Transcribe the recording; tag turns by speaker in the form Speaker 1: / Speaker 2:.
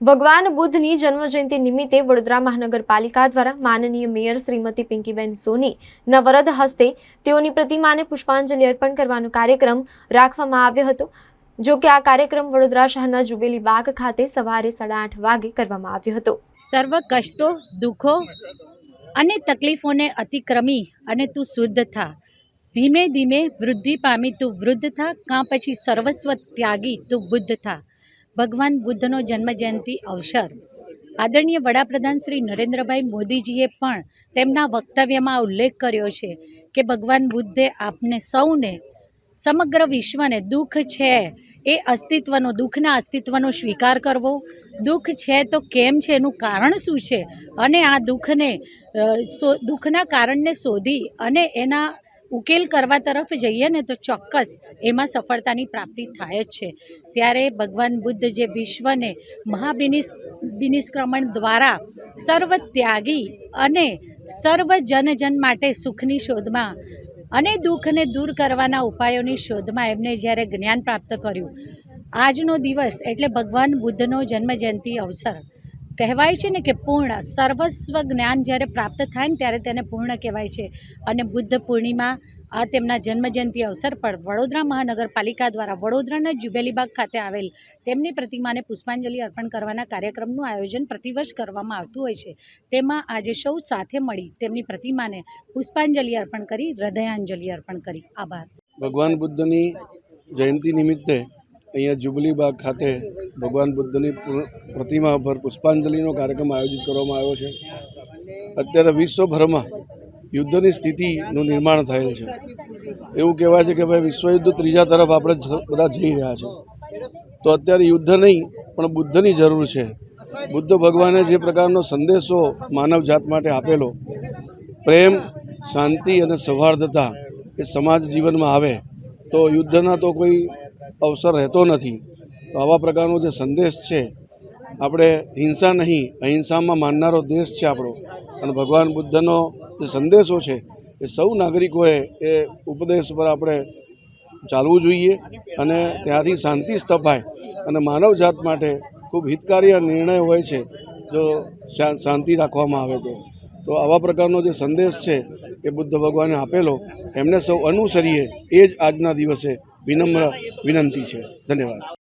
Speaker 1: ભગવાન બુદ્ધની જન્મજયંતિ નિમિત્તે વડોદરા મહાનગરપાલિકા દ્વારા માનનીય મેયર શ્રીમતી પિંકીબેન સોની નવરદ હસ્તે તેઓની પ્રતિમાને પુષ્પાંજલિ અર્પણ કરવાનો કાર્યક્રમ રાખવામાં આવ્યો હતો. જો કે આ કાર્યક્રમ વડોદરા શહેરના જુબેલી બાગ ખાતે સવારે સાડા આઠ વાગે કરવામાં આવ્યો હતો.
Speaker 2: સર્વ કષ્ટો, દુઃખો અને તકલીફોને અતિક્રમી અને તું શુદ્ધ થા. ધીમે ધીમે વૃદ્ધિ પામી તું વૃદ્ધ થા, કાં પછી સર્વસ્વ ત્યાગી તું બુદ્ધ થા. ભગવાન બુદ્ધનો જન્મજયંતિ અવસર. આદરણીય વડાપ્રધાન શ્રી નરેન્દ્રભાઈ મોદીજીએ પણ તેમના વક્તવ્યમાં ઉલ્લેખ કર્યો છે કે ભગવાન બુદ્ધે આપને સૌને, સમગ્ર વિશ્વને દુઃખ છે એ અસ્તિત્વનો, દુઃખના અસ્તિત્વનો સ્વીકાર કરવો. દુઃખ છે તો કેમ છે? એનું કારણ શું છે? અને આ દુઃખને દુઃખના કારણને શોધી અને એના ઉકેલ કરવા તરફ જઈએ ને તો ચોક્કસ એમાં સફળતાની પ્રાપ્તિ થાય જ છે. ત્યારે ભગવાન બુદ્ધ જે વિશ્વને મહાબિનિસ, બિનિષ્ક્રમણ દ્વારા સર્વ ત્યાગી અને સર્વ જન જન માટે સુખની શોધમાં અને દુઃખને દૂર કરવાના ઉપાયોની શોધમાં એમને જ્યારે જ્ઞાન પ્રાપ્ત કર્યું. આજનો દિવસ એટલે ભગવાન બુદ્ધનો જન્મજયંતિ અવસર. કહેવાય છે ને કે પૂર્ણ, સર્વસ્વ જ્ઞાન જ્યારે પ્રાપ્ત થાય ને ત્યારે તેને પૂર્ણ કહેવાય છે. અને બુદ્ધ પૂર્ણિમા, આ તેમના જન્મજયંતિ અવસર પર વડોદરા મહાનગરપાલિકા દ્વારા વડોદરાના જુબેલીબાગ ખાતે આવેલ તેમની પ્રતિમાને પુષ્પાંજલિ અર્પણ કરવાના કાર્યક્રમનું આયોજન પ્રતિવર્ષ કરવામાં આવતું હોય છે. તેમાં આજે સૌ સાથે મળી તેમની પ્રતિમાને પુષ્પાંજલિ અર્પણ કરી, હૃદયાંજલિ અર્પણ કરી. આભાર.
Speaker 3: ભગવાન બુદ્ધની જયંતિ નિમિત્તે અહીંયા જુબલી બાગ ખાતે ભગવાન બુદ્ધની પ્રતિમા પર પુષ્પાંજલિનો કાર્યક્રમ આયોજિત કરવામાં આવ્યો છે. અત્યારે વિશ્વભરમાં યુદ્ધની સ્થિતિનું નિર્માણ થયેલ છે. એવું કહેવાય છે કે ભાઈ વિશ્વયુદ્ધ ત્રીજા તરફ આપણે બધા જઈ રહ્યા છે. તો અત્યારે યુદ્ધ નહીં, પણ બુદ્ધની જરૂર છે. બુદ્ધ ભગવાને જે પ્રકારનો સંદેશો માનવ જાત માટે આપેલો, પ્રેમ, શાંતિ અને સૌહાર્દતા એ સમાજ જીવનમાં આવે, તો યુદ્ધના તો કોઈ અવસર રહેતો નથી. તો આવા પ્રકારનો જે સંદેશ છે, આપણે હિંસા નહીં, અહિંસામાં માનનારો દેશ છે આપણો. અને ભગવાન બુદ્ધનો જે સંદેશો છે, એ સૌ નાગરિકોએ એ ઉપદેશ પર આપણે ચાલવું જોઈએ અને ત્યાંથી શાંતિ સ્થપાય. અને માનવજાત માટે ખૂબ હિતકારી નિર્ણય હોય છે, જો શાંતિ રાખવામાં આવે તો. તો આવા પ્રકારનો જે સંદેશ છે, એ બુદ્ધ ભગવાને આપેલો, એમને સૌ અનુસરીએ. એ જ આજના દિવસે વિનમ્ર વિનંતી છે. ધન્યવાદ.